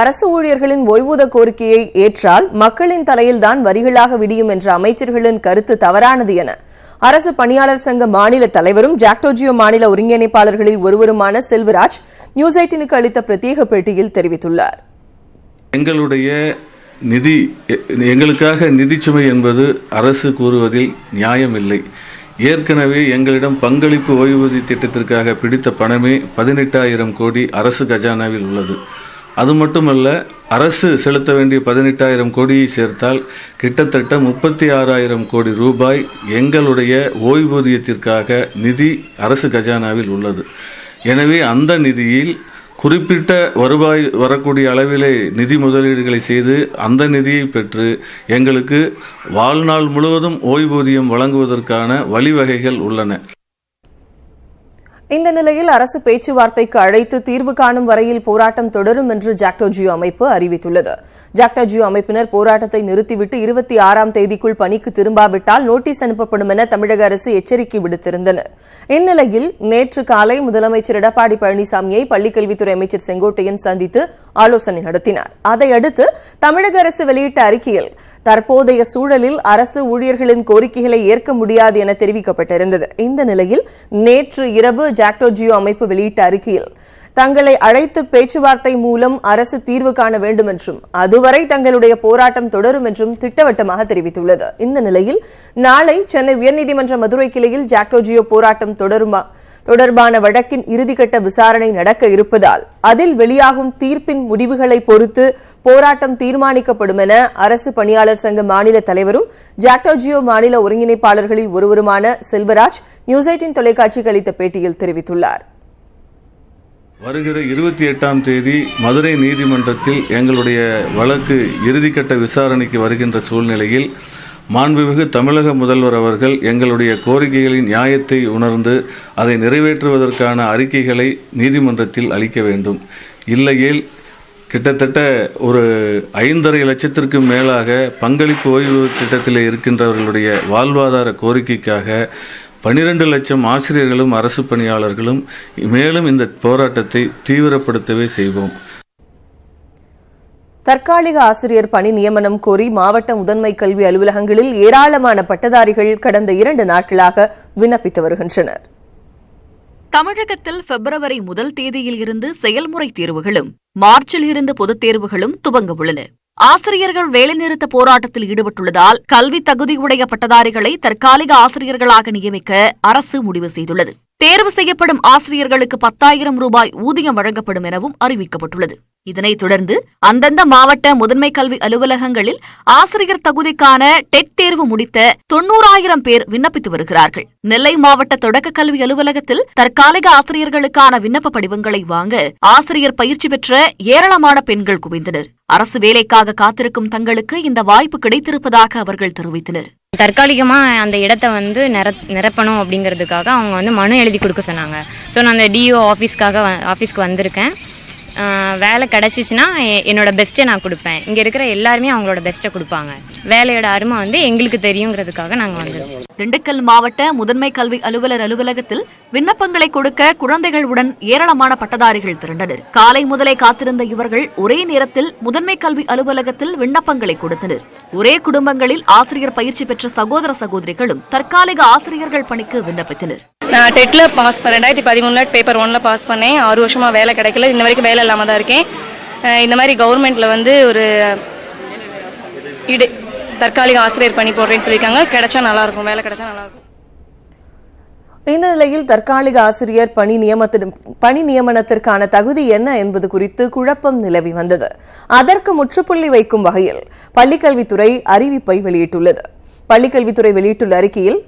அரசு ஊழியர்களின் ஓய்வூத கோரிக்கையை ஏற்றால் மக்களின் தலையில்தான் வரிகளாக விடியும் என்ற அமைச்சர்களின் கருத்து தவறானது என அரசு பணியாளர் சங்க மாநில தலைவரும் ஜாக்டோஜியோ மாநில ஒருங்கிணைப்பாளர்களில் ஒருவருமான செல்வராஜ் நியூஸ் எயிட்டினுக்கு அளித்த பிரத்யேக பேட்டியில் தெரிவித்துள்ளார். எங்களுடைய நிதி எங்களுக்காக நிதிச்சுமை என்பது அரசு கூறுவதில் நியாயமில்லை. ஏற்கனவே எங்களிடம் பங்களிப்பு ஓய்வூதிய திட்டத்திற்காக பிடித்த பணமே பதினெட்டாயிரம் கோடி அரசு கஜானாவில் உள்ளது. அது மட்டுமல்ல அரசு செலுத்த வேண்டிய பதினெட்டாயிரம் கோடியை சேர்த்தால் கிட்டத்தட்ட முப்பத்தி ஆறாயிரம் கோடி ரூபாய் எங்களுடைய ஓய்வூதியத்திற்காக நிதி அரசு கஜானாவில் உள்ளது. எனவே அந்த நிதியில் குறிப்பிட்ட வருவாய் வரக்கூடிய அளவிலே நிதி முதலீடுகளை செய்து அந்த நிதியை பெற்று எங்களுக்கு வாழ்நாள் முழுவதும் ஓய்வூதியம் வழங்குவதற்கான வழிவகைகள் உள்ளன. இந்த நிலையில் அரசு பேச்சுவார்த்தைக்கு அழைத்து தீர்வு காணும் வரையில் போராட்டம் தொடரும் என்று ஜாக்டோஜியோ அமைப்பு அறிவித்துள்ளது. ஜாக்டோஜியோ அமைப்பினர் போராட்டத்தை நிறுத்திவிட்டு இருபத்தி ஆறாம் தேதிக்குள் பணிக்கு திரும்பாவிட்டால் நோட்டீஸ் அனுப்பப்படும் என தமிழக அரசு எச்சரிக்கை விடுத்திருந்தனர். இந்நிலையில் நேற்று காலை முதலமைச்சர் எடப்பாடி பழனிசாமியை பள்ளிக்கல்வித்துறை அமைச்சர் செங்கோட்டையன் சந்தித்து ஆலோசனை நடத்தினார். அதையடுத்து தமிழக அரசு வெளியிட்ட அறிக்கையில் தற்போதைய சூழலில் அரசு ஊழியர்களின் கோரிக்கைகளை ஏற்க முடியாது என தெரிவிக்கப்பட்டிருந்தது. இந்த நிலையில் நேற்று இரவு ஜாக்டோஜியோ அமைப்பு வெளியிட்ட அறிக்கையில் தங்களை அழைத்து பேச்சுவார்த்தை மூலம் அரசு தீர்வு காண வேண்டும் என்றும் அதுவரை தங்களுடைய போராட்டம் தொடரும் என்றும் திட்டவட்டமாக தெரிவித்துள்ளது. இந்த நிலையில் நாளை சென்னை உயர்நீதிமன்ற மதுரை கிளையில் ஜாக்டோஜியோ போராட்டம் தொடருமா? தொடர்பான வழக்கின் இறுதிக்கட்ட விசாரணை நடக்க இருப்பதால் அதில் வெளியாகும் தீர்ப்பின் முடிவுகளை பொறுத்து போராட்டம் தீர்மானிக்கப்படும் என அரசு பணியாளர் சங்க மாநில தலைவரும் ஜாக்டோஜியோ மாநில ஒருங்கிணைப்பாளர்களில் ஒருவருமான செல்வராஜ் நியூஸ் எயிட்டின் தொலைக்காட்சிக்கு அளித்த பேட்டியில் தெரிவித்துள்ளார். வருகிற இருபத்தி எட்டாம் தேதி மதுரை நீதிமன்றத்தில் எங்களுடைய வழக்கு இறுதிக்கட்ட விசாரணைக்கு வருகின்ற சூழ்நிலையில் மாண்புமிகு தமிழக முதல்வர் அவர்கள் எங்களுடைய கோரிக்கைகளின் நியாயத்தை உணர்ந்து அதை நிறைவேற்றுவதற்கான அறிக்கைகளை நீதிமன்றத்தில் அளிக்க வேண்டும். இல்லையேல் கிட்டத்தட்ட ஒரு ஐந்தரை லட்சத்திற்கும் மேலாக பங்களிப்பு ஓய்வு திட்டத்தில் இருக்கின்றவர்களுடைய வாழ்வாதார கோரிக்கைக்காக பனிரெண்டு லட்சம் ஆசிரியர்களும் அரசு பணியாளர்களும் மேலும் இந்த போராட்டத்தை தீவிரப்படுத்தவே செய்வோம். தற்காலிக ஆசிரியர் பணி நியமனம் கோரி மாவட்ட முதன்மை கல்வி அலுவலகங்களில் ஏராளமான பட்டதாரிகள் கடந்த இரண்டு நாட்களாக விண்ணப்பித்து வருகின்றனர். தமிழகத்தில் பிப்ரவரி முதல் தேதியில் இருந்து செயல்முறை தேர்வுகளும் மார்ச்சில் இருந்து பொதுத் தேர்வுகளும் துவங்க உள்ளன. ஆசிரியர்கள் வேலைநிறுத்த போராட்டத்தில் ஈடுபட்டுள்ளதால் கல்வி தகுதியுடைய பட்டதாரிகளை தற்காலிக ஆசிரியர்களாக நியமிக்க அரசு முடிவு செய்துள்ளது. தேர்வு செய்யப்படும் ஆசிரியர்களுக்கு பத்தாயிரம் ரூபாய் ஊதியம் வழங்கப்படும் எனவும் அறிவிக்கப்பட்டுள்ளது. இதனைத் தொடர்ந்து அந்தந்த மாவட்ட முதன்மை கல்வி அலுவலகங்களில் ஆசிரியர் தகுதிக்கான டெட் தேர்வு முடித்த தொன்னூறாயிரம் பேர் விண்ணப்பித்து வருகிறார்கள். நெல்லை மாவட்ட தொடக்க கல்வி அலுவலகத்தில் தற்காலிக ஆசிரியர்களுக்கான விண்ணப்ப படிவங்களை வாங்க ஆசிரியர் பயிற்சி பெற்ற ஏராளமான பெண்கள் குவிந்தனர். அரசு வேலைக்காக காத்திருக்கும் தங்களுக்கு இந்த வாய்ப்பு கிடைத்திருப்பதாக அவர்கள் தெரிவித்தனர். தற்காலிகமாக அந்த இடத்த வந்து நிர நிரப்பணும் அப்படிங்கிறதுக்காக அவங்க வந்து மனு எழுதி கொடுக்க சொன்னாங்க. ஸோ நான் அந்த டிஓ ஆஃபீஸ்க்காக வ- ஆஃபீஸ்க்கு வந்திருக்கேன். வேலை கிடச்சிச்சின்னா என்னோடய என்னோட பெஸ்ட்டை நான் கொடுப்பேன். இங்கே இருக்கிற எல்லாருமே அவங்களோட பெஸ்ட்டை கொடுப்பாங்க. வேலையோட அருமை வந்து எங்களுக்கு தெரியுங்கிறதுக்காக நாங்கள் வந்திருக்கோம் திண்டுக்கல் மாவட்ட முதன்மை கல்வி அலுவலர் அலுவலகத்தில் விண்ணப்பங்களை கொடுக்க குழந்தைகளுடன் ஏராளமான பட்டதாரிகள் திரண்டனர். காலை முதலே காத்திருந்த இவர்கள் ஒரே நேரத்தில் முதன்மை கல்வி அலுவலகத்தில் விண்ணப்பங்களை கொடுத்தனர். ஒரே குடும்பங்களில் ஆசிரியர் பயிற்சி பெற்ற சகோதர சகோதரிகளும் தற்காலிக ஆசிரியர்கள் பணிக்கு விண்ணப்பித்தனர். நான் டெட்டில் பாஸ் பண்ண ரெண்டாயிரத்தி பதிமூணில் பேப்பர் ஒன்னில் பாஸ் பண்ணேன். ஆறு வருஷமாக வேலை கிடைக்கல. இன்ன வரைக்கும் வேலை இல்லாமல் தான் இருக்கேன். இந்த மாதிரி கவர்மெண்ட்டில் வந்து ஒரு இடு தற்காலிக ஆசிரியர் பணி போடுறேன்னு சொல்லியிருக்காங்க. கிடைச்சா நல்லாயிருக்கும் வேலை கிடைச்சா நல்லாயிருக்கும் இந்த நிலையில் தற்காலிக ஆசிரியர் பணி நியமத்தின் பணி நியமனத்திற்கான தகுதி என்ன என்பது குறித்து குழப்பம் நிலவி வந்தது. அதற்கு முற்றுப்புள்ளி வைக்கும் வகையில் பள்ளிக்கல்வித்துறை அறிவிப்பை வெளியிட்டுள்ளது. பள்ளிக்கல்வித்துறை வெளியிட்டுள்ள அறிக்கையில்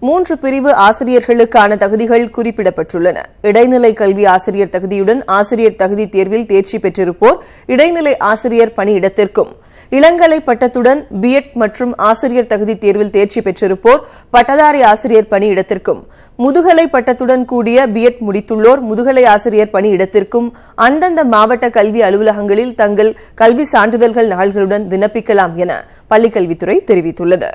மூன்று பிரிவு ஆசிரியர்களுக்கான தகுதிகள் குறிப்பிடப்பட்டுள்ளன. இடைநிலை கல்வி ஆசிரியர் தகுதியுடன் ஆசிரியர் தகுதி தேர்வில் தேர்ச்சி பெற்றிருப்போர் இடைநிலை ஆசிரியர் பணியிடத்திற்கும். இளங்கலை பட்டத்துடன் பிஎட் மற்றும் ஆசிரியர் தகுதி தேர்வில் தேர்ச்சி பெற்றிருப்போர் பட்டதாரி ஆசிரியர் பணியிடத்திற்கும். முதுகலை பட்டத்துடன் கூடிய பிஎட் முடித்துள்ளோர் முதுகலை ஆசிரியர் பணியிடத்திற்கும். அந்தந்த மாவட்ட கல்வி அலுவலகங்களில் தங்கள் கல்வி சான்றிதழ்கள் நகல்களுடன் விண்ணப்பிக்கலாம் என பள்ளிக்கல்வித்துறை தெரிவித்துள்ளது.